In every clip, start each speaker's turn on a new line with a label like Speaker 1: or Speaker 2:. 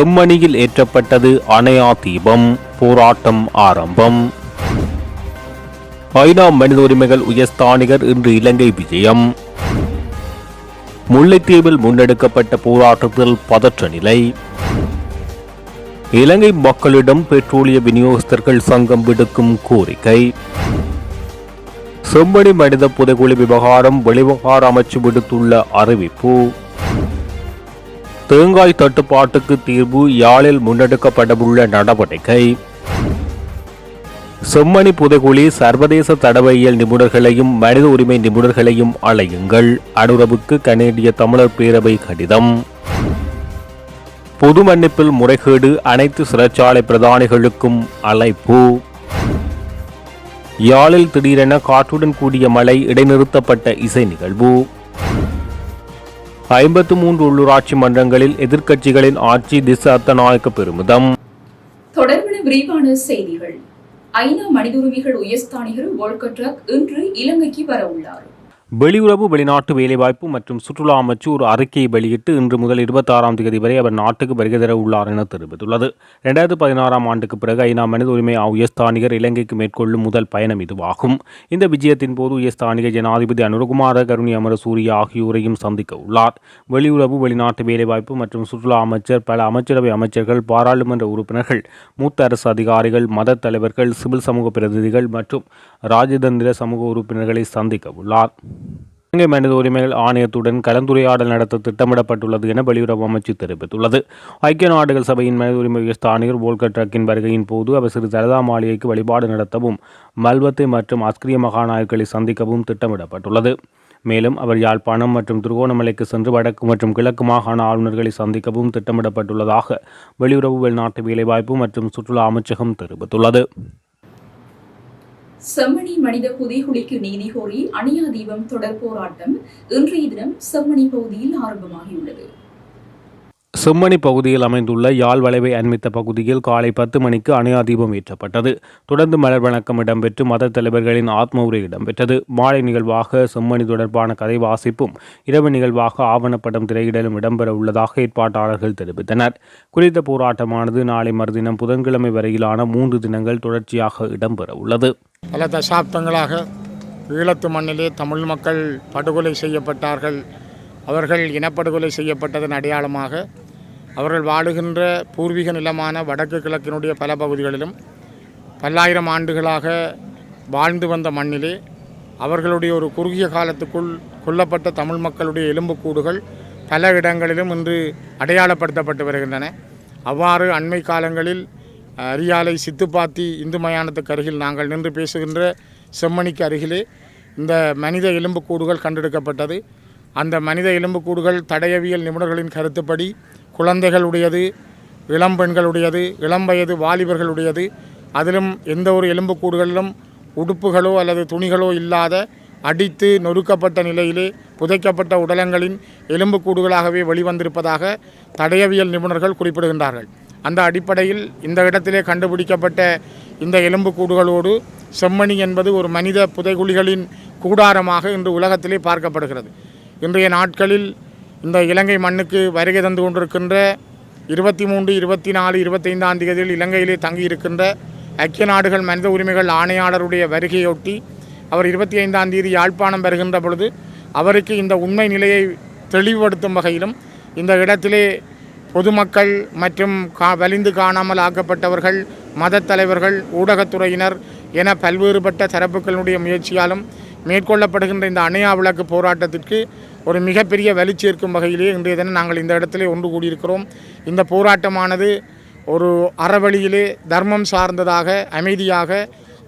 Speaker 1: செம்மணியில் ஏற்றப்பட்டது அணையா தீபம். போராட்டம் ஆரம்பம். ஐநா மனித உரிமைகள் உயர்ஸ்தானிகர் இன்று இலங்கை விஜயம். முல்லைத்தீவில் முன்னெடுக்கப்பட்ட போராட்டத்தில் பதற்ற நிலை. இலங்கை மக்களிடம் பெட்ரோலிய விநியோகஸ்தர்கள் சங்கம் விடுக்கும் கோரிக்கை. செம்மணி மனித புதைகுழி விவகாரம் வெளிவகார அமைச்சு விடுத்துள்ள அறிவிப்பு. தேங்காய் தட்டுப்பாட்டுக்கு தீர்வு யாழில் முன்னெடுக்கப்படவுள்ள நடவடிக்கை. செம்மணி புதைகுழி சர்வதேச தடவையியல் நிபுணர்களையும் மனித உரிமை நிபுணர்களையும் அழையுங்கள். அனுரவுக்கு கனேடிய தமிழர் பேரவை கடிதம். பொது மன்னிப்பில் முறைகேடு அனைத்து சிறைச்சாலை பிரதானிகளுக்கும் அழைப்பு. யாழில் திடீரென காற்றுடன் கூடிய மழை இடைநிறுத்தப்பட்ட இசை நிகழ்வு. ஐம்பத்து மூன்று உள்ளூராட்சி மன்றங்களில் எதிர்க்கட்சிகளின் ஆட்சி திசை அத்தநாயக்க பெருமிதம்.
Speaker 2: தொடர்பான விரிவான செய்திகள். ஐநா மனித உரிமைகள் உயர்ஸ்தானிகர் வோல்கட்ராக் இன்று இலங்கைக்கு வர உள்ளார்
Speaker 1: வெளியுறவு வெளிநாட்டு வேலைவாய்ப்பு மற்றும் சுற்றுலா அமைச்சு ஒரு அறிக்கையை வெளியிட்டு இன்று முதல் இருபத்தாறாம் தேதி வரை அவர் நாட்டுக்கு வருகை தர உள்ளார் என தெரிவித்துள்ளது. ரெண்டாயிரத்து பதினாறாம் ஆண்டுக்கு பிறகு ஐநா மனித உரிமை உயர்ஸ்தானிகர் இலங்கைக்கு மேற்கொள்ளும் முதல் பயணம் இதுவாகும். இந்த விஜயத்தின் போது உயர்ஸ்தானிகர் ஜனாதிபதி அனுரகுமார கருணி அமரசூரிய ஆகியோரையும் சந்திக்க உள்ளார். வெளியுறவு வெளிநாட்டு வேலைவாய்ப்பு மற்றும் சுற்றுலா அமைச்சர் பல அமைச்சரவை அமைச்சர்கள் பாராளுமன்ற உறுப்பினர்கள் மூத்த அரசு அதிகாரிகள் மத தலைவர்கள் சிவில் சமூக பிரதிநிதிகள் மற்றும் ராஜதந்திர சமூக உறுப்பினர்களை சந்திக்க உள்ளார். இலங்கை மனித உரிமைகள் ஆணையத்துடன் கலந்துரையாடல் நடத்த திட்டமிடப்பட்டுள்ளது என வெளியுறவு அமைச்சு தெரிவித்துள்ளது. ஐக்கிய நாடுகள் சபையின் மனித உரிமை உயர்ஸ்தானிகர் வோல்கர் ட்ரக்கின் வருகையின் போது அவர் சிறு தலதா மாளிகைக்கு வழிபாடு நடத்தவும் மல்வத்தை மற்றும் அஸ்கிரிய மகாநாயக்களை சந்திக்கவும் திட்டமிடப்பட்டுள்ளது. மேலும் அவர் யாழ்ப்பாணம் மற்றும் திருகோணமலைக்கு சென்று வடக்கு மற்றும் கிழக்கு மாகாண ஆளுநர்களை சந்திக்கவும் திட்டமிடப்பட்டுள்ளதாக வெளியுறவு வெளிநாட்டு வேலைவாய்ப்பு மற்றும் சுற்றுலா அமைச்சகம் தெரிவித்துள்ளது.
Speaker 2: செம்மணி மனித புதைகுழிக்கு நீதி கோரி அணியா தீபம் தொடர் போராட்டம் இன்றைய தினம் செம்மணி பகுதியில் ஆரம்பமாகியுள்ளது.
Speaker 1: செம்மணி பகுதியில் அமைந்துள்ள யாழ் வளைவை அண்மித்த பகுதியில் காலை பத்து மணிக்கு அணையா தீபம் ஏற்றப்பட்டது. தொடர்ந்து மலர் வணக்கம் இடம்பெற்று மத தலைவர்களின் ஆத்ம உரை இடம்பெற்றது. மாலை நிகழ்வாக செம்மணி தொடர்பான கதை வாசிப்பும் இரவு நிகழ்வாக ஆவணப்படம் திரையிடலும் இடம்பெற உள்ளதாக ஏற்பாட்டாளர்கள் தெரிவித்தனர். குறித்த போராட்டமானது நாளை மறுதினம் புதன்கிழமை வரையிலான மூன்று தினங்கள் தொடர்ச்சியாக இடம்பெற உள்ளது.
Speaker 3: பல தசாப்தங்களாக ஈழத்து மண்ணிலே தமிழ் மக்கள் படுகொலை செய்யப்பட்டார்கள். அவர்கள் இனப்படுகொலை செய்யப்பட்டதன் அடையாளமாக அவர்கள் வாழுகின்ற பூர்வீக நிலமான வடக்கு கிழக்கினுடைய பல பகுதிகளிலும் பல்லாயிரம் ஆண்டுகளாக வாழ்ந்து வந்த மண்ணிலே அவர்களுடைய ஒரு குறுகிய காலத்துக்குள் கொல்லப்பட்ட தமிழ் மக்களுடைய எலும்புக்கூடுகள் பல இடங்களிலும் இன்று அடையாளப்படுத்தப்பட்டு வருகின்றன. அவ்வாறு அண்மை காலங்களில் அரியாலை சித்துப்பாத்தி இந்து மயானத்துக்கு அருகில் நாங்கள் நின்று பேசுகின்ற செம்மணிக்கு அருகிலே இந்த மனித எலும்புக்கூடுகள் கண்டெடுக்கப்பட்டது. அந்த மனித எலும்புக்கூடுகள் தடயவியல் நிபுணர்களின் கருத்துப்படி குழந்தைகளுடையது இளம் பெண்களுடையது இளம் வயது வாலிபர்களுடையது அதிலும் எந்த ஒரு எலும்புக்கூடுகளிலும் உடுப்புகளோ அல்லது துணிகளோ இல்லாத அடித்து நொறுக்கப்பட்ட நிலையிலே புதைக்கப்பட்ட உடலங்களின் எலும்புக்கூடுகளாகவே வெளிவந்திருப்பதாக தடயவியல் நிபுணர்கள் குறிப்பிடுகின்றார்கள். அந்த அடிப்படையில் இந்த இடத்திலே கண்டுபிடிக்கப்பட்ட இந்த எலும்புக்கூடுகளோடு செம்மணி என்பது ஒரு மனித புதைகுழிகளின் கூடாரமாக இன்று உலகத்திலே பார்க்கப்படுகிறது. இன்றைய நாட்களில் இந்த இலங்கை மண்ணுக்கு வருகை தந்து கொண்டிருக்கின்ற இருபத்தி மூன்று இருபத்தி நாலு இருபத்தைந்தாம் தேதியில் இலங்கையிலே தங்கியிருக்கின்ற ஐக்கிய நாடுகள் மனித உரிமைகள் ஆணையாளருடைய வருகையொட்டி அவர் இருபத்தி ஐந்தாம் தேதி யாழ்ப்பாணம் வருகின்ற பொழுது அவருக்கு இந்த உண்மை நிலையை தெளிவுபடுத்தும் வகையிலும் இந்த இடத்திலே பொதுமக்கள் மற்றும் கா வலிந்து காணாமல் ஆக்கப்பட்டவர்கள் மதத் தலைவர்கள் ஊடகத்துறையினர் என பல்வேறுபட்ட தரப்புகளுடைய முயற்சியாலும் மேற்கொள்ளப்படுகின்ற இந்த அணையா விளக்கு போராட்டத்திற்கு ஒரு மிகப்பெரிய வலி சேர்க்கும் வகையிலே இன்றைய தினம் நாங்கள் இந்த இடத்திலே ஒன்று கூடியிருக்கிறோம். இந்த போராட்டமானது ஒரு அறவழியிலே தர்மம் சார்ந்ததாக அமைதியாக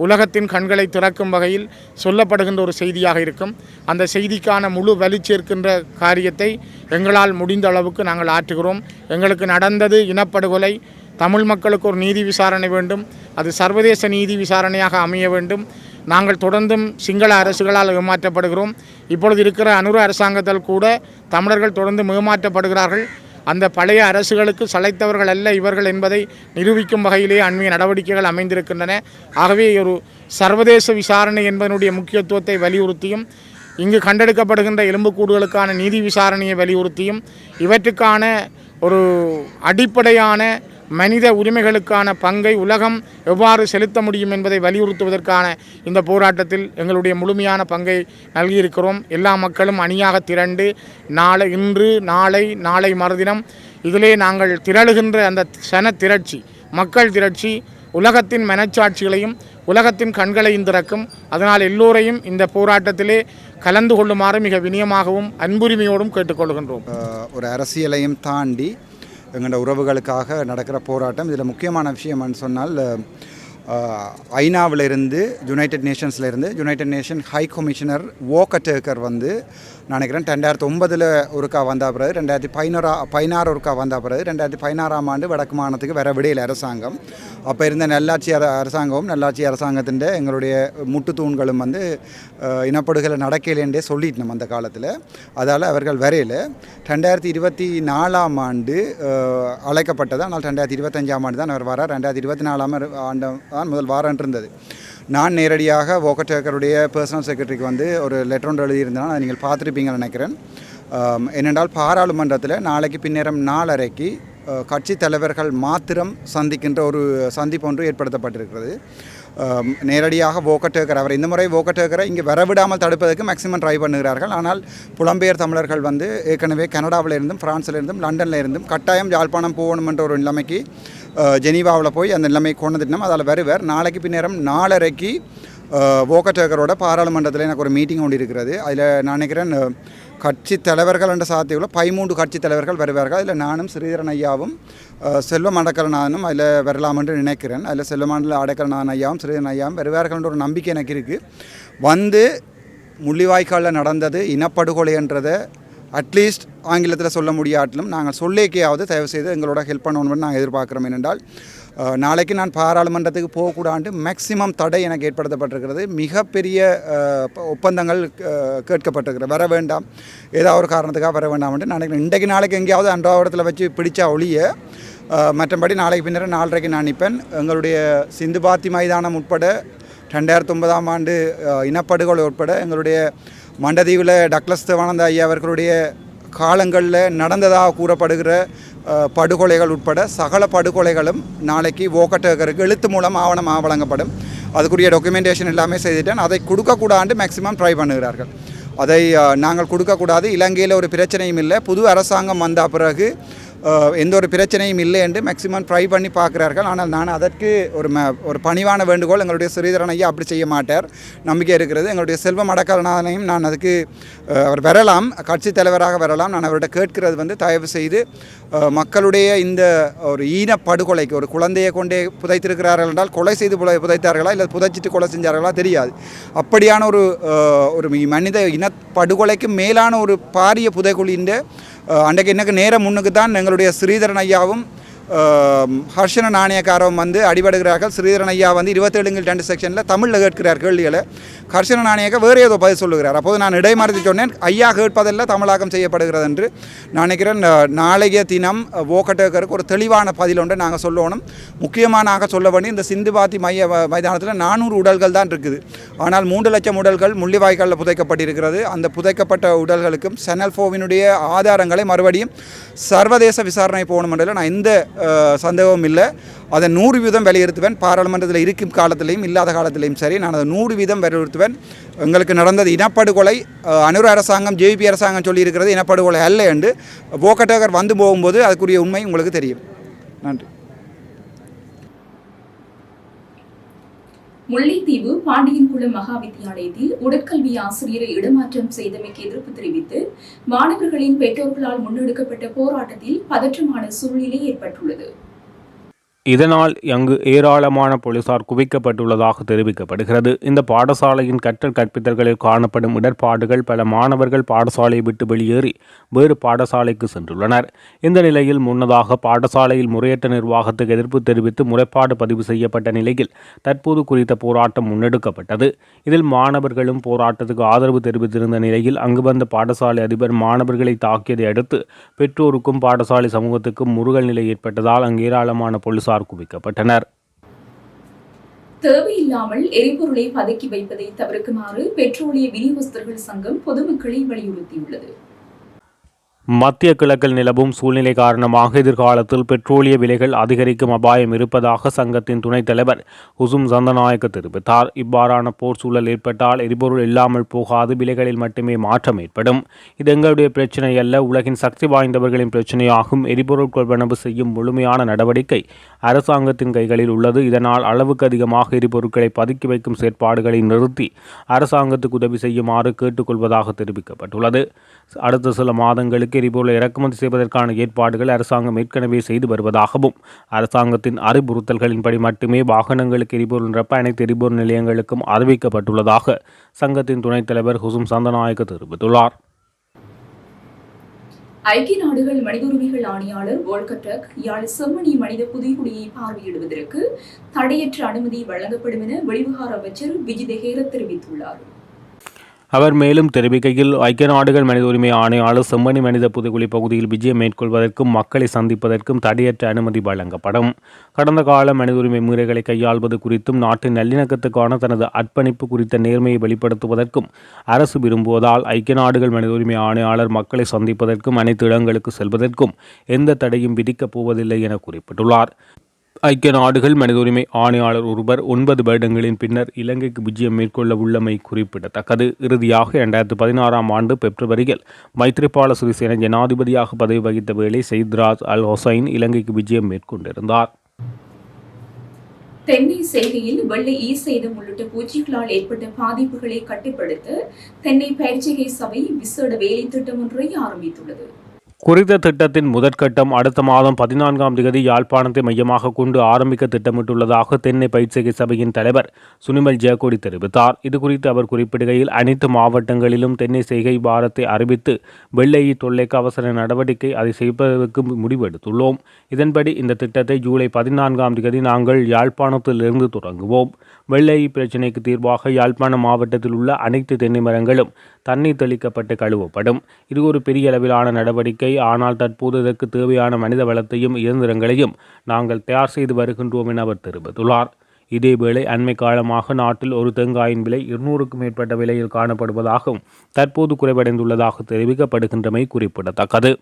Speaker 3: உலகத்தின் கண்களை திறக்கும் வகையில் சொல்லப்படுகின்ற ஒரு செய்தியாக இருக்கும். அந்த செய்திக்கான முழு வலி சேர்க்கின்ற காரியத்தை எங்களால் முடிந்த அளவுக்கு நாங்கள் ஆற்றுகிறோம். எங்களுக்கு நடந்தது இனப்படுகொலை தமிழ் மக்களுக்கு ஒரு நீதி விசாரணை வேண்டும் அது சர்வதேச நீதி விசாரணையாக அமைய வேண்டும். நாங்கள் தொடர்ந்தும் சிங்கள அரசுகளால் ஏமாற்றப்படுகிறோம். இப்பொழுது இருக்கிற அனுர அரசாங்கத்தால் கூட தமிழர்கள் தொடர்ந்து ஏமாற்றப்படுகிறார்கள். அந்த பழைய அரசுகளுக்கு சளைத்தவர்கள் அல்ல இவர்கள் என்பதை நிரூபிக்கும் வகையிலே அண்மைய நடவடிக்கைகள் அமைந்திருக்கின்றன. ஆகவே ஒரு சர்வதேச விசாரணை என்பதனுடைய முக்கியத்துவத்தை வலியுறுத்தியும் இங்கு கண்டெடுக்கப்படுகின்ற எலும்புக்கூடுகளுக்கான நீதி விசாரணையை வலியுறுத்தியும் இவற்றுக்கான ஒரு அடிப்படையான மனித உரிமைகளுக்கான பங்கை உலகம் எவ்வாறு செலுத்த முடியும் என்பதை வலியுறுத்துவதற்கான இந்த போராட்டத்தில் எங்களுடைய முழுமையான பங்கை நல்கியிருக்கிறோம். எல்லா மக்களும் அணியாக திரண்டு நாளை இன்று நாளை நாளை மறுதினம் இதிலே நாங்கள் திரளுகின்ற அந்த சன திரட்சி மக்கள் திரட்சி உலகத்தின் மனச்சாட்சிகளையும் உலகத்தின் கண்களையும் திறக்கும். அதனால் எல்லோரையும் இந்த போராட்டத்திலே கலந்து கொள்ளுமாறு மிக வினியமாகவும் அன்புரிமையோடும் கேட்டுக்கொள்கின்றோம்.
Speaker 4: ஒரு அரசியலையும் தாண்டி எங்களோட உறவுகளுக்காக நடக்கிற போராட்டம். இதில் முக்கியமான விஷயம்னு சொன்னால் ஐநாவிலிருந்து யுனைடெட் நேஷன்ஸ்லேருந்து யுனைடெட் நேஷன் ஹை கமிஷனர் ஓக்கட்டேக்கர் வந்து நினைக்கிறேன் ரெண்டாயிரத்தி ஒன்பதில் ஒருக்கா வந்த பிறகு ரெண்டாயிரத்தி பதினோரா பதினாறு ஒருக்கா வந்த பிறகு ரெண்டாயிரத்தி பதினாறாம் ஆண்டு வடக்கு மாநிலத்துக்கு வர விடையில் அரசாங்கம். அப்போ இருந்த நல்லாட்சி அர அரசாங்கமும் நல்லாட்சி அரசாங்கத்தின் எங்களுடைய முட்டு தூண்களும் வந்து இனப்படுகொலை நடக்கலைன்றே சொல்லிட்டோம் அந்த காலத்தில். அதால் அவர்கள் வரையில். ரெண்டாயிரத்தி இருபத்தி நாலாம் ஆண்டு அழைக்கப்பட்டது. ஆனால் ரெண்டாயிரத்தி இருபத்தஞ்சாம் ஆண்டு தான் அவர் வரார். ரெண்டாயிரத்தி இருபத்தி நாலாம் ஆண்டு தான் முதல் வாரம் இருந்தது. நான் நேரடியாக ஓக்கட்டேக்கருடைய பர்சனல் செக்ரட்டரிக்கு வந்து ஒரு லெட்டர் ஒன்று எழுதியிருந்தேன். அதை நீங்கள் பார்த்துருப்பீங்கன்னு நினைக்கிறேன். என்னென்றால் பாராளுமன்றத்தில் நாளைக்கு பின்னேரம் நாலரைக்கு கட்சி தலைவர்கள் மாத்திரம் சந்திக்கின்ற ஒரு சந்திப்பு ஒன்று ஏற்படுத்தப்பட்டிருக்கிறது. நேரடியாக வோக்கட்டேக்கர் அவர் இந்த முறை வோக்கட்டேக்கரை இங்கே வரவிடாமல் தடுப்பதற்கு மேக்சிமம் ட்ரை பண்ணுகிறார்கள். ஆனால் புலம்பெயர் தமிழர்கள் வந்து ஏற்கனவே கனடாவில் இருந்தும் பிரான்சில் இருந்தும் லண்டனில் இருந்தும் கட்டாயம் யாழ்ப்பாணம் போகணும் என்ற ஒரு நிலைமைக்கு ஜெனீவாவில் போய் அந்த நிலைமை கொண்டு திட்டம் அதில் வருவர். நாளைக்கு பின்னேரம் நாலரைக்கு வோக்கட்டேக்கரோட பாராளுமன்றத்தில் எனக்கு ஒரு மீட்டிங் ஒன்று இருக்கிறது. அதில் நான் நினைக்கிறேன் கட்சி தலைவர்கள் என்ற சாத்தியக்குள்ள பதிமூன்று கட்சி தலைவர்கள் வருவார்கள். அதில் நானும் ஸ்ரீதரன் ஐயாவும் அஹ், செல்வம் அடக்கலநாதனும் அதில் வரலாம் என்று நினைக்கிறேன். அதில் செல்வமாண்டில் அடக்கலநாதன் ஐயாவும் ஸ்ரீதரன் ஐயாவும் வருவார்கள் என்ற ஒரு நம்பிக்கை எனக்கு இருக்குது வந்து முள்ளிவாய்க்காலில் நடந்தது இனப்படுகொலைன்றதை அட்லீஸ்ட் ஆங்கிலத்தில் சொல்ல முடியாட்டிலும் நாங்கள் சொல்லிக்கையாவது தயவு செய்து எங்களோட ஹெல்ப் பண்ணணும்னு நாங்கள் எதிர்பார்க்குறோம். ஏனென்றால் நாளைக்கு நான் பாராளுமன்றத்துக்கு போகக்கூடாண்டு மேக்சிமம் தடை எனக்கு ஏற்படுத்தப்பட்டிருக்கிறது. மிகப்பெரிய ஒப்பந்தங்கள் அஹ், கேட்கப்பட்டிருக்கிறது. வர வேண்டாம். ஏதாவது ஒரு காரணத்துக்காக வர வேண்டாம் நான் நினைக்கிறேன் இன்றைக்கு நாளைக்கு எங்கேயாவது அன்றாவடத்தில் வச்சு பிடிச்சா ஒழிய மற்றபடி நாளைக்கு பின்னர் நாலரைக்கு நான் நிற்பேன். எங்களுடைய சிந்து பாத்தி மைதானம் உட்பட ரெண்டாயிரத்தி ஒன்பதாம் ஆண்டு இனப்படுகொலை உட்பட எங்களுடைய மண்டதீவில் டக்ளஸ் தேவானந்த ஐயா அவர்களுடைய காலங்களில் நடந்ததாக கூறப்படுகிற படுகொலைகள் உட்பட சகல படுகொலைகளும் நாளைக்கு ஓக்கட்டகருக்கு எழுத்து மூலம் ஆவணமாக வழங்கப்படும் அதுக்குரிய டாக்குமெண்டேஷன் எல்லாமே செய்துட்டேன். அதை கொடுக்கக்கூடாண்டு மேக்ஸிமம் ட்ரை பண்ணுகிறார்கள். அதை நாங்கள் கொடுக்கக்கூடாது. இலங்கையில் ஒரு பிரச்சனையும் இல்லை. புது அரசாங்கம் வந்த பிறகு எந்த ஒரு பிரச்சனையும் இல்லை என்று மேக்ஸிமம் ட்ரை பண்ணி பார்க்குறார்கள். ஆனால் நான் அதற்கு ஒரு ம ஒரு பணிவான வேண்டுகோள் எங்களுடைய ஸ்ரீதரன் ஐயா அப்படி செய்ய மாட்டார். நம்பிக்கை இருக்கிறது. எங்களுடைய செல்வம் அடக்கலனாலையும் நான் அதுக்கு அவர் வரலாம். கட்சி தலைவராக வரலாம். நான் அவர்கிட்ட கேட்கிறது வந்து தயவு செய்து மக்களுடைய இந்த ஒரு ஈன படுகொலைக்கு ஒரு குழந்தையை கொண்டே புதைத்திருக்கிறார்கள் என்றால் கொலை செய்து புதைத்தார்களா இல்லை புதைச்சிட்டு கொலை செஞ்சார்களா தெரியாது. அப்படியான ஒரு ஒரு மனித இன படுகொலைக்கு மேலான ஒரு பாரிய புதைக்குழின்ற அன்றைக்கு எனக்கு நேரம் முன்னுக்கு தான் எங்களுடைய ஸ்ரீதரன் ஐயாவும் ஹர்ஷன நாணயக்காரம் வந்து அடிபடுகிறார்கள். ஸ்ரீதரன் ஐயா வந்து இருபத்தேழுங்கில் ரெண்டு செக்ஷனில் தமிழில் கேட்கிறார் கேள்விகளை. ஹர்ஷன நாணயக்க வேறு ஏதோ பதில் சொல்லுகிறார். அப்போது நான் இடைமறுத்து சொன்னேன் ஐயா கேட்பதெல்லாம் தமிழாக்கம் செய்யப்படுகிறது என்று. நான் நினைக்கிறேன் நாளைய தினம் ஓக்கட்டேக்கருக்கு ஒரு தெளிவான பதில் ஒன்று நாங்கள் சொல்லணும். முக்கியமானாக சொல்ல வேண்டிய இந்த சிந்துபாத்தி மைய மைதானத்தில் நானூறு உடல்கள் தான் இருக்குது. ஆனால் மூன்று லட்சம் உடல்கள் முள்ளிவாய்க்காலில் புதைக்கப்பட்டிருக்கிறது. அந்த புதைக்கப்பட்ட உடல்களுக்கும் செனல் ஃபோவினுடைய ஆதாரங்களை மறுபடியும் சர்வதேச விசாரணை போகணும் என்றதில் நான் இந்த சந்தேகமும் இல்லை. அதை நூறு வீதம் வலியுறுத்துவேன் பாராளுமன்றத்தில் இருக்கும் காலத்திலையும் இல்லாத காலத்திலையும் சரி நான் அதை நூறு வீதம் வலியுறுத்துவேன் எங்களுக்கு நடந்தது இனப்படுகொலை. அனுர அரசாங்கம் ஜேபி அரசாங்கம் சொல்லியிருக்கிறது இனப்படுகொலை அல்ல என்று. போக்கட்டகர் வந்து போகும்போது அதுக்குரிய உண்மை உங்களுக்கு தெரியும். நன்றி.
Speaker 2: முல்லைத்தீவு பாண்டியன்குளம் மகா வித்தியாலயத்தில் உடற்கல்வி ஆசிரியரை இடமாற்றம் செய்தமைக்கு எதிர்ப்பு தெரிவித்து மாணவர்களின் பெற்றோர்களால் முன்னெடுக்கப்பட்ட போராட்டத்தில் பதற்றமான சூழ்நிலை ஏற்பட்டுள்ளது.
Speaker 1: இதனால் அங்கு ஏராளமான போலீசார் குவிக்கப்பட்டுள்ளதாக தெரிவிக்கப்படுகிறது. இந்த பாடசாலையின் கற்றல் கற்பித்தல்களில் காணப்படும் இடர்பாடுகள் பல மாணவர்கள் பாடசாலையை விட்டு வெளியேறி வேறு பாடசாலைக்கு சென்றுள்ளனர். இந்த நிலையில் முன்னதாக பாடசாலையில் முறையற்ற நிர்வாகத்துக்கு எதிர்ப்பு தெரிவித்து முறைப்பாடு பதிவு செய்யப்பட்ட நிலையில் தற்போது குறித்த போராட்டம் முன்னெடுக்கப்பட்டது. இதில் மாணவர்களும் போராட்டத்துக்கு ஆதரவு தெரிவித்திருந்த நிலையில் அங்கு வந்த பாடசாலை அதிபர் மாணவர்களை தாக்கியதை அடுத்து பெற்றோருக்கும் பாடசாலை சமூகத்துக்கும் முருகல் நிலை ஏற்பட்டதால் அங்கு ஏராளமான போலீசார் குவிக்கப்பட்டனர்.
Speaker 2: தேவையில்லாமல் எரிபொருளை பதுக்கி வைப்பதை தவிர்க்குமாறு பெட்ரோலிய விநியோகஸ்தர்கள் சங்கம் பொதுமக்களை வலியுறுத்தியுள்ளது.
Speaker 1: மத்திய கிழக்கில் நிலவும் சூழ்நிலை காரணமாக எதிர்காலத்தில் பெட்ரோலிய விலைகள் அதிகரிக்கும் அபாயம் இருப்பதாக சங்கத்தின் துணைத் தலைவர் ஹுசும் சந்தநாயக்க தெரிவித்தார். இவ்வாறான போர் சூழல் ஏற்பட்டால் எரிபொருள் இல்லாமல் போகாது விலைகளில் மட்டுமே மாற்றம் ஏற்படும். இது எங்களுடைய பிரச்சனை அல்ல உலகின் சக்தி வாய்ந்தவர்களின் பிரச்சனையாகும். எரிபொருள் கொள்வனவு செய்யும் முழுமையான நடவடிக்கை அரசாங்கத்தின் கைகளில் உள்ளது. இதனால் அளவுக்கு அதிகமாக எரிபொருட்களை பதுக்கி வைக்கும் செயற்பாடுகளை நிறுத்தி அரசாங்கத்துக்கு உதவி செய்யுமாறு கேட்டுக்கொள்வதாக தெரிவிக்கப்பட்டுள்ளது. அடுத்த சில மாதங்களுக்கு எரிபொருளை இறக்குமதி செய்வதற்கான ஏற்பாடுகள் அரசாங்கம் ஏற்கனவே செய்து வருவதாகவும் அரசாங்கத்தின் அறிவுறுத்தல்களின்படி மட்டுமே வாகனங்களுக்கு எரிபொருள் நிரப்ப அனைத்து எரிபொருள் நிலையங்களுக்கும் அறிவிக்கப்பட்டுள்ளதாக சங்கத்தின் துணைத் தலைவர் ஹுசும் சந்தநாயக்க தெரிவித்துள்ளார்.
Speaker 2: ஐக்கிய நாடுகள் மனித உரிமைகள் ஆணையாளர் வோல்கட்டக் யாழ் செம்மணி மனித புதைகுடியை பார்வையிடுவதற்கு தடையற்ற அனுமதி வழங்கப்படும் என வெளிவிவகார அமைச்சர் விஜித ஹேர தெரிவித்துள்ளார்.
Speaker 1: அவர் மேலும் தெரிவிக்கையில் ஐக்கிய நாடுகள் மனித உரிமை ஆணையாளர் செம்மணி மனித புதுக்குழி பகுதியில் விஜயம் மேற்கொள்வதற்கும் மக்களை சந்திப்பதற்கும் தடையற்ற அனுமதி வழங்கப்படும். கடந்த கால மனித உரிமை முறைகளை கையாள்வது குறித்தும் நாட்டின் நல்லிணக்கத்துக்கான தனது அர்ப்பணிப்பு குறித்த நேர்மையை வெளிப்படுத்துவதற்கும் அரசு விரும்புவதால் ஐக்கிய நாடுகள் மனித உரிமை ஆணையாளர் மக்களை சந்திப்பதற்கும் அனைத்து இடங்களுக்கு செல்வதற்கும் எந்த தடையும் விதிக்கப் போவதில்லை என குறிப்பிட்டுள்ளார். ஐக்கிய நாடுகள் மனித உரிமை ஆணையாளர் ஒருவர் ஒன்பது வருடங்களின் பின்னர் இலங்கைக்கு விஜயம் மேற்கொள்ள உள்ளமை குறிப்பிடத்தக்கது. இறுதியாக இரண்டாயிரத்து பதினாறாம் ஆண்டு பிப்ரவரியில் மைத்ரிபால சிறிசேன ஜனாதிபதியாக பதவி வகித்த வேளை சைத்ராஜ் அல் ஹொசைன் இலங்கைக்கு விஜயம் மேற்கொண்டிருந்தார்.
Speaker 2: தென்னை செய்தியில் வெள்ளை ஈ சேதம் உள்ளிட்ட பூச்சிகளால் ஏற்பட்ட பாதிப்புகளை கட்டுப்படுத்த தென்னை பயிற்சிகை சபை விசேட வேலை திட்டம் ஒன்றை ஆரம்பித்துள்ளது.
Speaker 1: குறித்த திட்டத்தின் முதற்கட்டம் அடுத்த மாதம் பதினான்காம் தேதி யாழ்ப்பாணத்தை மையமாக கொண்டு ஆரம்பிக்க திட்டமிட்டுள்ளதாக தென்னை பயிற்சிகை சபையின் தலைவர் சுனிமல் ஜெயக்கொடி தெரிவித்தார். இதுகுறித்து அவர் குறிப்பிடுகையில் அனைத்து மாவட்டங்களிலும் தென்னை செய்கை வாரத்தை அறிவித்து வெள்ளையை தொல்லைக்கு அவசர நடவடிக்கை அதை செய்வதற்கு முடிவெடுத்துள்ளோம். இதன்படி இந்த திட்டத்தை ஜூலை பதினான்காம் தேதி நாங்கள் யாழ்ப்பாணத்திலிருந்து தொடங்குவோம். வெள்ளையை பிரச்சினைக்கு தீர்வாக யாழ்ப்பாணம் மாவட்டத்தில் உள்ள அனைத்து தென்னை மரங்களும் தண்ணீர் தெளிக்கப்பட்டு கழுவப்படும். இது ஒரு பெரிய அளவிலான நடவடிக்கை. ஆனால் தற்போது இதற்கு தேவையான மனித வளத்தையும் இயந்திரங்களையும் நாங்கள் தயார் செய்து வருகின்றோம் என அவர் தெரிவித்துள்ளார். இதேவேளை அண்மை காலமாக நாட்டில் ஒரு தேங்காயின் விலை இருநூறுக்கும் மேற்பட்ட விலையில் காணப்படுவதாகவும் தற்போது குறைவடைந்துள்ளதாக தெரிவிக்கப்படுகின்றமை குறிப்பிடத்தக்கது.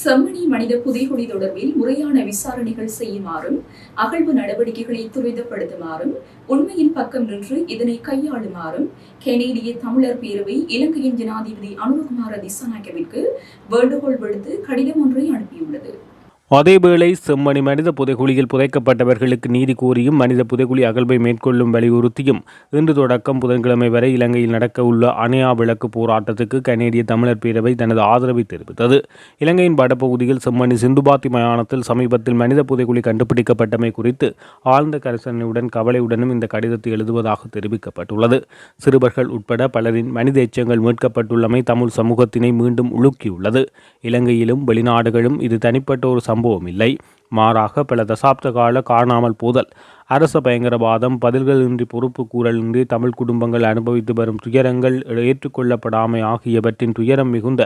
Speaker 2: செம்மணி மனித புதைகுழி தொடர்பில் முறையான விசாரணைகள் செய்யுமாறும் அகழ்வு நடவடிக்கைகளை துரிதப்படுத்துமாறும் உண்மையின் பக்கம் நின்று இதனை கையாளுமாறும் கெனேடிய தமிழர் பேரவை இலங்கையின் ஜனாதிபதி அனுரகுமார திசாநாயக்கவிற்கு வேண்டுகோள் விடுத்து கடிதம் ஒன்றை அனுப்பியுள்ளது.
Speaker 1: அதேவேளை செம்மணி மனித புதைகுழியில் புதைக்கப்பட்டவர்களுக்கு நீதி கோரியும் மனித புதைகுழி அகழ்வை மேற்கொள்ளும் வலியுறுத்தியும் இன்று தொடக்கம் புதன்கிழமை வரை இலங்கையில் நடக்க உள்ள அணையா விளக்கு போராட்டத்துக்கு கனேடிய தமிழர் பேரவை தனது ஆதரவை தெரிவித்தது. இலங்கையின் வடபகுதியில் செம்மணி சிந்துபாத்தி மயானத்தில் சமீபத்தில் மனித புதைகுழி கண்டுபிடிக்கப்பட்டமை குறித்து ஆழ்ந்த கரிசனையுடன் கவலையுடனும் இந்த கடிதத்தை எழுதுவதாக தெரிவிக்கப்பட்டுள்ளது. சிறுவர்கள் உட்பட பலரின் மனித எச்சங்கள் மீட்கப்பட்டுள்ளமை தமிழ் சமூகத்தினை மீண்டும் உலுக்கியுள்ளது. இலங்கையிலும் வெளிநாடுகளும் இது தனிப்பட்ட ஒரு சம்பவம் இல்லை. மாறாக பல தசாப்த கால காணாமல் போதல். அரச பயங்கரவாதம் பதில்களின்றி பொறுப்பு கூறலின்றி தமிழ் குடும்பங்கள் அனுபவித்து வரும் துயரங்கள் ஏற்றுக்கொள்ளப்படாமை ஆகியவற்றின் துயரம் மிகுந்த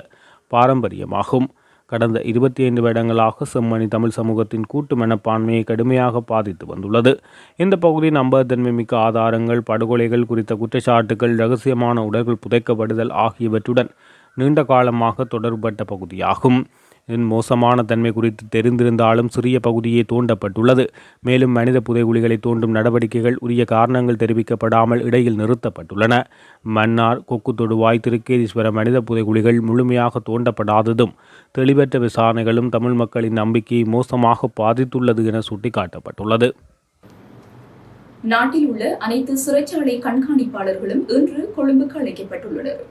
Speaker 1: பாரம்பரியமாகும். கடந்த இருபத்தி ஐந்து வருடங்களாக செம்மணி தமிழ் சமூகத்தின் கூட்டு மனப்பான்மையை கடுமையாக பாதித்து வந்துள்ளது. இந்த பகுதி நம்பகத்தன்மை மிக்க ஆதாரங்கள் படுகொலைகள் குறித்த குற்றச்சாட்டுகள் ரகசியமான உடல்கள் புதைக்கப்படுதல் ஆகியவற்றுடன் நீண்ட காலமாக தொடர்பட்ட பகுதியாகும். மோசமான தன்மை குறித்து தெரிந்திருந்தாலும் சிறிய பகுதியே தோண்டப்பட்டுள்ளது. மேலும் மனித புதைகுழிகளை தோண்டும் நடவடிக்கைகள் உரிய காரணங்கள் தெரிவிக்கப்படாமல் இடையில் நிறுத்தப்பட்டுள்ளன. மன்னார் கொக்கு தொடுவாய் திருக்கேதீஸ்வர மனித புதைகுழிகள் முழுமையாக தோண்டப்படாததும் தெளிவற்ற விசாரணைகளும் தமிழ் மக்களின் நம்பிக்கையை மோசமாக பாதித்துள்ளது என சுட்டிக்காட்டப்பட்டுள்ளது.
Speaker 2: நாட்டில் உள்ள அனைத்து சிறைச்சாலை கண்காணிப்பாளர்களும் இன்று கொழும்புக்கு அழைக்கப்பட்டுள்ளனர்.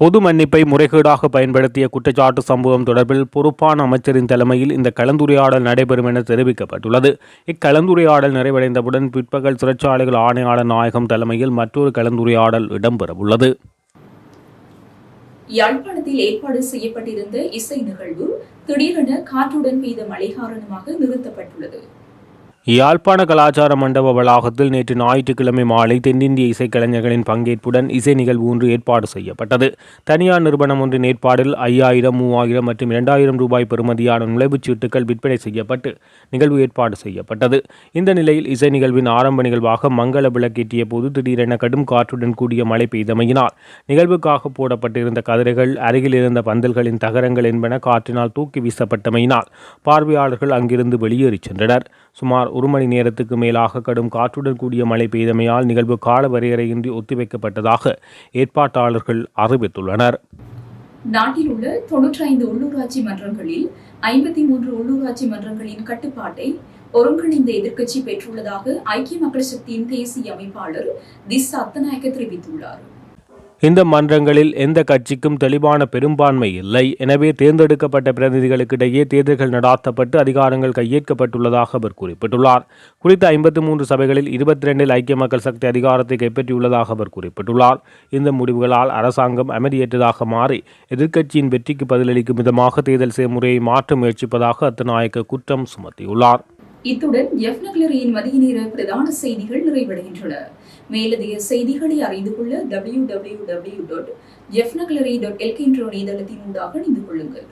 Speaker 1: பொது மன்னிப்பை முறைகேடாக பயன்படுத்திய குற்றச்சாட்டு சம்பவம் தொடர்பில் பொறுப்பான அமைச்சரின் தலைமையில் இந்த கலந்துரையாடல் நடைபெறும் என தெரிவிக்கப்பட்டுள்ளது. இக்கலந்துரையாடல் நிறைவடைந்தவுடன் பிற்பகல் சிறைச்சாலைகள் ஆணையாளர் நாயகம் தலைமையில் மற்றொரு கலந்துரையாடல் இடம்பெறவுள்ளது.
Speaker 2: யாழ்ப்பாணத்தில் ஏற்பாடு செய்யப்பட்டிருந்த இசை நிகழ்வு திடீரென காற்றுடன் பெய்த மழை காரணமாக நிறுத்தப்பட்டுள்ளது.
Speaker 1: யாழ்ப்பாண கலாச்சார மண்டப வளாகத்தில் நேற்று ஞாயிற்றுக்கிழமை மாலை தென்னிந்திய இசைக்கலைஞர்களின் பங்கேற்புடன் இசை நிகழ்வு ஒன்று ஏற்பாடு செய்யப்பட்டது. தனியார் நிறுவனம் ஒன்றின் ஏற்பாடில் ஐயாயிரம் மூவாயிரம் மற்றும் இரண்டாயிரம் ரூபாய் பெறுமதியான நுழைவுச் சீட்டுகள் விற்பனை செய்யப்பட்டு நிகழ்வு ஏற்பாடு செய்யப்பட்டது. இந்த நிலையில் இசை நிகழ்வின் ஆரம்ப நிகழ்வாக மங்கள விளக்கேற்றிய போது திடீரென கடும் காற்றுடன் கூடிய மழை பெய்தமையினால் நிகழ்வுக்காக போடப்பட்டிருந்த கதிரைகள் அருகில் இருந்த பந்தல்களின் தகரங்கள் என்பன காற்றினால் தூக்கி வீசப்பட்டமையினால் பார்வையாளர்கள் அங்கிருந்து வெளியேறிச் சென்றனர். சுமார் ஒரு மணி நேரத்துக்கு மேலாக கடும் காற்றுடன் கூடிய மழை பெய்தமையால் நிகழ்வு கால வரையறையின்றி ஒத்திவைக்கப்பட்டதாக ஏற்பாட்டாளர்கள் அறிவித்துள்ளனர்.
Speaker 2: நாட்டில் உள்ள தொன்னூற்றி ஐந்து உள்ளூராட்சி மன்றங்களில் ஐம்பத்தி மூன்று உள்ளூராட்சி மன்றங்களின் கட்டுப்பாட்டை ஒருங்கிணைந்த எதிர்க்கட்சி பெற்றுள்ளதாக ஐக்கிய மக்கள் சக்தியின் தேசிய அமைப்பாளர் திஸ் அத்தநாயக்க தெரிவித்துள்ளார்.
Speaker 1: இந்த மன்றங்களில் எந்த கட்சிக்கும் தெளிவான பெரும்பான்மை இல்லை. எனவே தேர்ந்தெடுக்கப்பட்ட பிரதிநிதிகளுக்கிடையே தேர்தல்கள் நடாத்தப்பட்டு அதிகாரங்கள் கையேற்கப்பட்டுள்ளதாக அவர் குறிப்பிட்டுள்ளார். குறித்த ஐம்பத்தி மூன்று சபைகளில் இருபத்தி ரெண்டில் ஐக்கிய மக்கள் சக்தி அதிகாரத்தை கைப்பற்றியுள்ளதாக அவர் குறிப்பிட்டுள்ளார். இந்த முடிவுகளால் அரசாங்கம் அமைதியற்றதாக மாறி எதிர்க்கட்சியின் வெற்றிக்கு பதிலளிக்கும் விதமாக தேர்தல் செயல்முறையை மாற்ற முயற்சிப்பதாக அத்தநாயக்க குற்றம் சுமத்தியுள்ளார்.
Speaker 2: இத்துடன் எஃப் நகலரியின் மதிய நேர பிரதான செய்திகள் நிறைவடைகின்றன. மேலதிக செய்திகளை அறிந்து கொள்ள டபிள்யூ டபிள்யூ டபிள்யூ டாட் ஜெஃப்னக்லரி டாட் எல்கே இணையதளத்தின் ஊடாக இணைந்து கொள்ளுங்கள்.